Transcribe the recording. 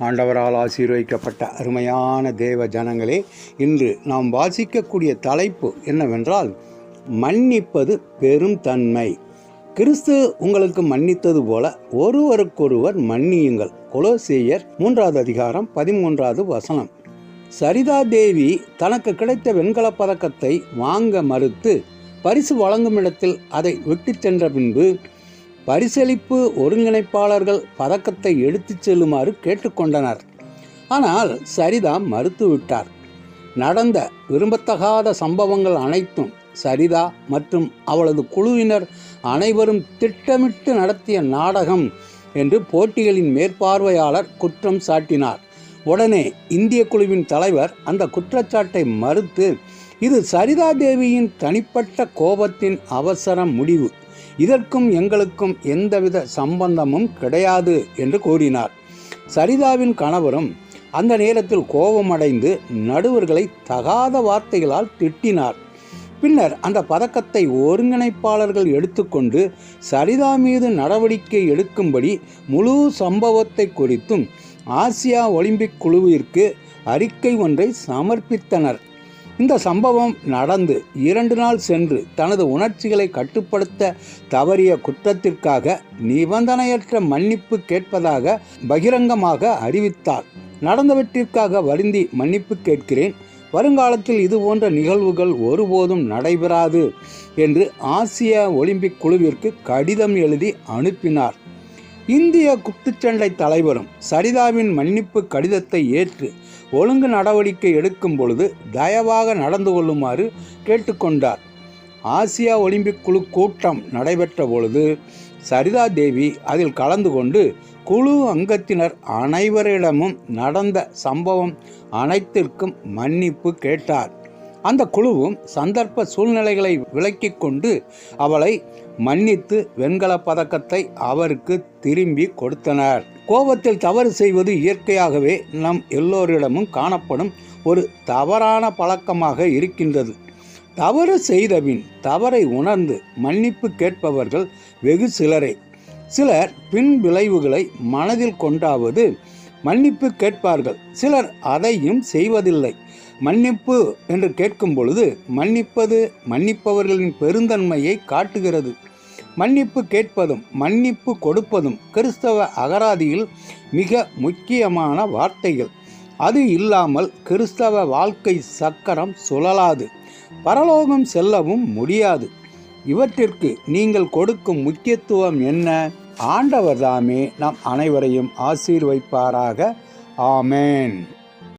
ஆண்டவரால் ஆசீர்வதிக்கப்பட்ட அருமையான தேவ ஜனங்களே இன்று நாம் வாசிக்கக்கூடிய தலைப்பு என்னவென்றால் மன்னிப்பது பெரும் தன்மை. கிறிஸ்து உங்களுக்கு மன்னித்தது போல ஒருவருக்கொருவர் மன்னியுங்கள். கொலோசேயர் மூன்றாவது அதிகாரம் பதிமூன்றாவது வசனம். சரிதா தேவி தனக்கு கிடைத்த வெண்கலப் பதக்கத்தை வாங்க மறுத்து பரிசு வழங்கும் இடத்தில் அதை விட்டுச் சென்ற பின்பு பரிசளிப்பு ஒருங்கிணைப்பாளர்கள் பதக்கத்தை எடுத்துச் செல்லுமாறு கேட்டுக்கொண்டனர். ஆனால் சரிதா மறுத்துவிட்டார். நடந்த விரும்பத்தகாத சம்பவங்கள் அனைத்தும் சரிதா மற்றும் அவளது குழுவினர் அனைவரும் திட்டமிட்டு நடத்திய நாடகம் என்று போட்டிகளின் மேற்பார்வையாளர் குற்றம் சாட்டினார். உடனே இந்திய குழுவின் தலைவர் அந்த குற்றச்சாட்டை மறுத்து இது சரிதா தேவியின் தனிப்பட்ட கோபத்தின் அவசர முடிவு. இதற்கும் எங்களுக்கும் எந்தவித சம்பந்தமும் கிடையாது என்று கூறினார். சரிதாவின் கணவரும் அந்த நேரத்தில் கோபமடைந்து நடுவர்களை தகாத வார்த்தைகளால் திட்டினார். பின்னர் அந்த பதக்கத்தை ஒருங்கிணைப்பாளர்கள் எடுத்துக்கொண்டு சரிதா மீது நடவடிக்கை எடுக்கும்படி முழு சம்பவத்தை குறித்தும் ஆசியா ஒலிம்பிக் குழுவிற்கு அறிக்கை ஒன்றை சமர்ப்பித்தனர். இந்த சம்பவம் நடந்து இரண்டு நாள் சென்று தனது உணர்ச்சிகளை கட்டுப்படுத்த தவறிய குற்றத்திற்காக நிபந்தனையற்ற மன்னிப்பு கேட்பதாக பகிரங்கமாக அறிவித்தார். நடந்தவற்றிற்காக வருந்தி மன்னிப்பு கேட்கிறேன். வருங்காலத்தில் இது போன்ற நிகழ்வுகள் ஒருபோதும் நடைபெறாது என்று ஆசிய ஒலிம்பிக் குழுவிற்கு கடிதம் எழுதி அனுப்பினார். இந்திய குத்துச்சண்டை தலைவரும் சரிதாவின் மன்னிப்பு கடிதத்தை ஏற்று ஒழுங்கு நடவடிக்கை எடுக்கும் பொழுது தயவாக நடந்து கொள்ளுமாறு கேட்டுக்கொண்டார். ஆசியா ஒலிம்பிக் குழு கூட்டம் நடைபெற்ற பொழுது சரிதா தேவி அதில் கலந்து கொண்டு குழு அங்கத்தினர் அனைவரிடமும் நடந்த சம்பவம் அனைத்திற்கும் மன்னிப்பு கேட்டார். அந்த குழுவும் சந்தர்ப்ப சூழ்நிலைகளை விளக்கி கொண்டு அவளை மன்னித்து வெண்கலப் பதக்கத்தை அவருக்கு திரும்பி கொடுத்தனர். கோபத்தில் தவறு செய்வது இயற்கையாகவே நம் எல்லோரிடமும் காணப்படும் ஒரு தவறான பழக்கமாக இருக்கின்றது. தவறு செய்தபின் தவறை உணர்ந்து மன்னிப்பு கேட்பவர்கள் வெகு சிலரே. சிலர் பின் விளைவுகளை மனதில் கொண்டாவது மன்னிப்பு கேட்பார்கள். சிலர் அதையும் செய்வதில்லை. மன்னிப்பு என்று கேட்கும் பொழுது மன்னிப்பது மன்னிப்பவர்களின் பெருந்தன்மையை காட்டுகிறது. மன்னிப்பு கேட்பதும் மன்னிப்பு கொடுப்பதும் கிறிஸ்தவ அகராதியில் மிக முக்கியமான வார்த்தைகள். அது இல்லாமல் கிறிஸ்தவ வாழ்க்கை சக்கரம் சுழலாது. பரலோகம் செல்லவும் முடியாது. இவற்றிற்கு நீங்கள் கொடுக்கும் முக்கியத்துவம் என்ன? ஆண்டவர் தாமே நம் அனைவரையும் ஆசீர்வைப்பாராக. ஆமேன்.